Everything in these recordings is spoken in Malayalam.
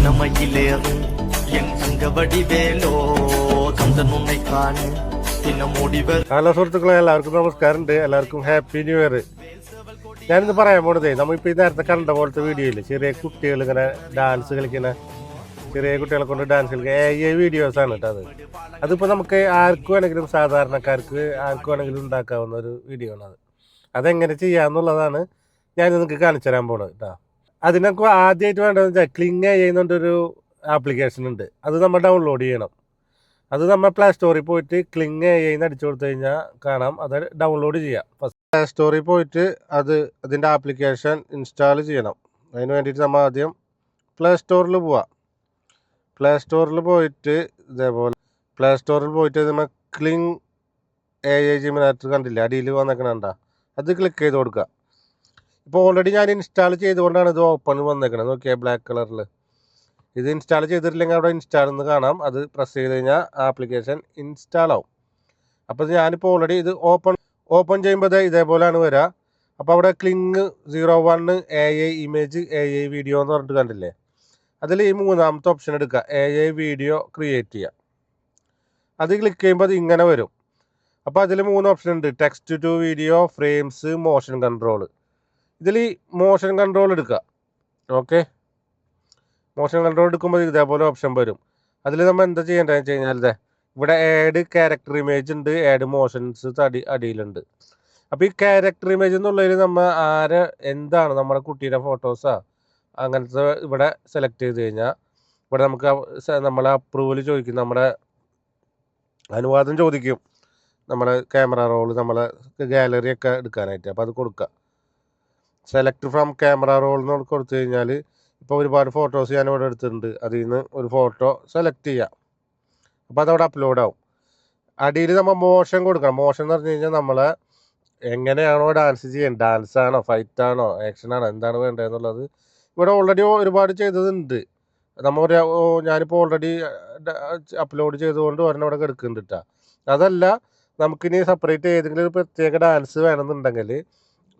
சின்னமையிலேறு என் தங்க வடிவேலோ கந்தன் உன்னை காணு பின்ன முடிவர் ഹലോ സുഹൃത്തുക്കളെ എല്ലാവർക്കും നമസ്കാരമുണ്ട് എല്ലാവർക്കും ഹാപ്പി ന്യൂ ഇയർ ഞാനിന്ന് പറയാൻ പോണതേ നമ്മളിപ്പോൾ ഈ നേരത്തെ കണ്ട പോലത്തെ വീഡിയോയിൽ ചെറിയ കുട്ടികൾ ഇങ്ങനെ ഡാൻസ് കളിക്കുന്ന ചെറിയ കുട്ടികളെ കൊണ്ട് ഡാൻസ് കളിക്കുക ഏ വീഡിയോസ് ആണ് കേട്ടോ അത് അതിപ്പോൾ നമുക്ക് ആർക്കും വേണമെങ്കിലും സാധാരണക്കാർക്ക് ആർക്കും വേണമെങ്കിലും ഉണ്ടാക്കാവുന്ന ഒരു വീഡിയോ ആണ് അത് അതെങ്ങനെ ചെയ്യാന്നുള്ളതാണ് ഞാൻ നിങ്ങൾക്ക് കാണിച്ചു തരാൻ പോണത് കേട്ടോ അതിനൊക്കെ ആദ്യമായിട്ട് വേണ്ടത് വെച്ചാൽ ക്ലിങ് ചെയ്യുന്നൊരു ആപ്ലിക്കേഷൻ ഉണ്ട്. അത് നമ്മൾ ഡൗൺലോഡ് ചെയ്യണം. അത് നമ്മൾ പ്ലേ സ്റ്റോറിൽ പോയിട്ട് ക്ലിങ് ചെയ്യുന്ന അടിച്ചു കൊടുത്തു കഴിഞ്ഞാൽ കാണാം. അത് ഡൗൺലോഡ് ചെയ്യാം. ഫസ്റ്റ് പ്ലേ സ്റ്റോറിൽ പോയിട്ട് അത് അതിന്റെ ആപ്ലിക്കേഷൻ ഇൻസ്റ്റാൾ ചെയ്യണം. അതിന് വേണ്ടിയിട്ട് നമ്മൾ ആദ്യം പ്ലേ സ്റ്റോറിൽ പോവാം. പ്ലേ സ്റ്റോറിൽ പോയിട്ട് ഇതേപോലെ പ്ലേ സ്റ്റോറിൽ പോയിട്ട് നമ്മൾ ക്ലിങ് എ ഐ ജിമിനാറ്റർ കണ്ടില്ല? അടിയിൽ വന്നേക്കണണ്ട അത് ക്ലിക്ക് ചെയ്ത് കൊടുക്കുക. ഇപ്പോൾ ഓൾറെഡി ഞാൻ ഇൻസ്റ്റാൾ ചെയ്തുകൊണ്ടാണ് ഇത് ഓപ്പൺ വന്നേക്കുന്നത് നോക്കിയാൽ ബ്ലാക്ക് കളറിൽ ഇത് ഇൻസ്റ്റാൾ ചെയ്തിട്ടില്ലെങ്കിൽ അവിടെ ഇൻസ്റ്റാൾ എന്ന് കാണാം. അത് പ്രസ് ചെയ്ത് കഴിഞ്ഞാൽ ആപ്ലിക്കേഷൻ ഇൻസ്റ്റാൾ ആവും. അപ്പോൾ ഞാനിപ്പോൾ ഓൾറെഡി ഇത് ഓപ്പൺ ഓപ്പൺ ചെയ്യുമ്പോൾ ഇതേപോലെയാണ് വരിക അപ്പോൾ അവിടെ Kling zero one A I image A I video എന്ന് പറഞ്ഞിട്ട് കണ്ടില്ലേ? അതിൽ ഈ മൂന്നാമത്തെ ഓപ്ഷൻ എടുക്കുക എ ഐ വീഡിയോ ക്രിയേറ്റ് ചെയ്യുക അത് ക്ലിക്ക് ചെയ്യുമ്പോൾ അത് ഇങ്ങനെ വരും. അപ്പോൾ അതിൽ മൂന്ന് ഓപ്ഷൻ ഉണ്ട്. Text to video frames motion control ഇതിൽ മോഷൻ കൺട്രോൾ എടുക്കുക. ഓക്കെ മോഷൻ കൺട്രോൾ എടുക്കുമ്പോൾ ഇതേപോലെ ഓപ്ഷൻ വരും. അതിൽ നമ്മൾ എന്താ ചെയ്യേണ്ടതെന്ന് വെച്ച് കഴിഞ്ഞാൽ ഇവിടെ ആഡ് ക്യാരക്ടർ ഇമേജ് ഉണ്ട് ആഡ് മോഷൻസ് അടി അടിയിലുണ്ട്. അപ്പോൾ ഈ ക്യാരക്ടർ ഇമേജ് എന്നുള്ളതിൽ നമ്മൾ ആരെ എന്താണ് നമ്മുടെ കുട്ടിയുടെ ഫോട്ടോസാ അങ്ങനത്തെ ഇവിടെ സെലക്ട് ചെയ്ത് കഴിഞ്ഞാൽ ഇവിടെ നമുക്ക് നമ്മളെ അപ്രൂവൽ ചോദിക്കും നമ്മുടെ അനുവാദം ചോദിക്കും നമ്മളെ ക്യാമറ റോൾ നമ്മളെ ഗാലറി ഒക്കെ എടുക്കാനായിട്ട്. അപ്പോൾ അത് കൊടുക്കുക. സെലക്ട് ഫ്രം ക്യാമറ റോൾ എന്ന് കൊടുത്തു കഴിഞ്ഞാൽ ഇപ്പോൾ ഒരുപാട് ഫോട്ടോസ് ഞാൻ ഇവിടെ എടുത്തിട്ടുണ്ട്. അതിൽ നിന്ന് ഒരു ഫോട്ടോ സെലക്ട് ചെയ്യാം. അപ്പോൾ അതവിടെ അപ്ലോഡ് ആവും. അടിയിൽ നമ്മൾ മോഷൻ കൊടുക്കണം. മോഷൻ എന്ന് പറഞ്ഞു കഴിഞ്ഞാൽ നമ്മൾ എങ്ങനെയാണോ ഡാൻസ് ചെയ്യുന്നത് ഡാൻസ് ആണോ ഫൈറ്റ് ആണോ ആക്ഷൻ ആണോ എന്താണ് വേണ്ടതെന്നുള്ളത് ഇവിടെ ഓൾറെഡി ഒരുപാട് ചെയ്തതുണ്ട്. നമ്മൾ ഒരു ഞാനിപ്പോൾ ഓൾറെഡി അപ്ലോഡ് ചെയ്തുകൊണ്ട് ഒരെണ്ണം ഇവിടെ കിടക്കുന്നുണ്ട് കേട്ടോ അതല്ല നമുക്കിനി സെപ്പറേറ്റ് ഏതെങ്കിലും ഒരു പ്രത്യേക ഡാൻസ് വേണമെന്നുണ്ടെങ്കിൽ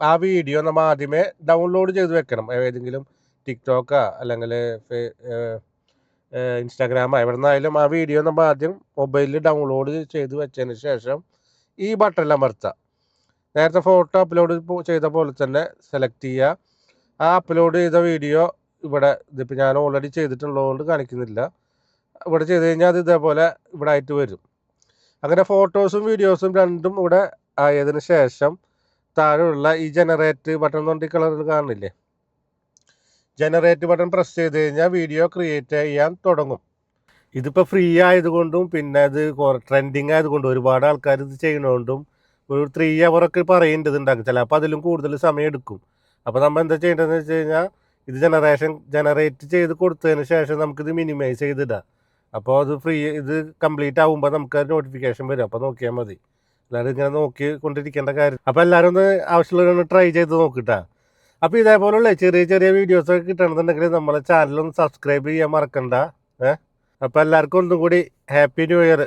ആ വീഡിയോ നമ്മൾ ആദ്യമേ ഡൗൺലോഡ് ചെയ്ത് വെക്കണം. ഏതെങ്കിലും ടിക്ടോക്കാ അല്ലെങ്കിൽ ഇൻസ്റ്റാഗ്രാമോ എവിടെ നിന്നായാലും ആ വീഡിയോ നമ്മൾ ആദ്യം മൊബൈലിൽ ഡൗൺലോഡ് ചെയ്ത് വെച്ചതിന് ശേഷം ഈ ബട്ടണിൽ അമർത്താം. നേരത്തെ ഫോട്ടോ അപ്ലോഡ് ചെയ്ത പോലെ തന്നെ സെലക്ട് ചെയ്യുക ആ അപ്ലോഡ് ചെയ്ത വീഡിയോ ഇവിടെ ഇതിപ്പോൾ ഞാൻ ഓൾറെഡി ചെയ്തിട്ടുള്ളതുകൊണ്ട് കാണിക്കുന്നില്ല. ഇവിടെ ചെയ്ത് കഴിഞ്ഞാൽ അത് ഇതേപോലെ ഇവിടെ ആയിട്ട് വരും. അങ്ങനെ ഫോട്ടോസും വീഡിയോസും രണ്ടും ഇവിടെ ആയതിനു ശേഷം താഴെയുള്ള ഈ ജനറേറ്റ് ബട്ടൺ തൊണ്ടി കളറിൽ കാണുന്നില്ലേ ജനറേറ്റ് ബട്ടൺ പ്രസ് ചെയ്ത് കഴിഞ്ഞാൽ വീഡിയോ ക്രിയേറ്റ് ചെയ്യാൻ തുടങ്ങും. ഇതിപ്പോൾ ഫ്രീ ആയതുകൊണ്ടും പിന്നെ അത് ട്രെൻഡിങ് ആയതുകൊണ്ടും ഒരുപാട് ആൾക്കാർ ഇത് ചെയ്യുന്നതുകൊണ്ടും ഒരു ത്രീ അവറൊക്കെ പറയേണ്ടത് ഉണ്ടാക്കും ചിലപ്പോൾ അതിലും കൂടുതൽ സമയം എടുക്കും. അപ്പോൾ നമ്മൾ എന്താ ചെയ്യേണ്ടതെന്ന് വെച്ച് കഴിഞ്ഞാൽ ഇത് ജനറേഷൻ ജനറേറ്റ് ചെയ്ത് കൊടുത്തതിന് ശേഷം നമുക്കിത് മിനിമൈസ് ചെയ്തിടാം. അപ്പോൾ അത് ഫ്രീ ഇത് കംപ്ലീറ്റ് ആകുമ്പോൾ നമുക്ക് നോട്ടിഫിക്കേഷൻ വരും. അപ്പോൾ നോക്കിയാൽ മതി. അല്ലാതെ ഇങ്ങനെ നോക്കി കൊണ്ടിരിക്കേണ്ട കാര്യം. അപ്പോൾ എല്ലാവരും ഒന്ന് ആവശ്യമുള്ളവരൊന്ന് ട്രൈ ചെയ്ത് നോക്കിട്ടാ. അപ്പോൾ ഇതേപോലുള്ള ചെറിയ ചെറിയ വീഡിയോസ് ഒക്കെ കിട്ടണമെന്നുണ്ടെങ്കിൽ നമ്മളെ ചാനലൊന്ന് സബ്സ്ക്രൈബ് ചെയ്യാൻ മറക്കണ്ട. ഏഹ് അപ്പോൾ എല്ലാവർക്കും ഒന്നും കൂടി ഹാപ്പി ന്യൂ ഇയർ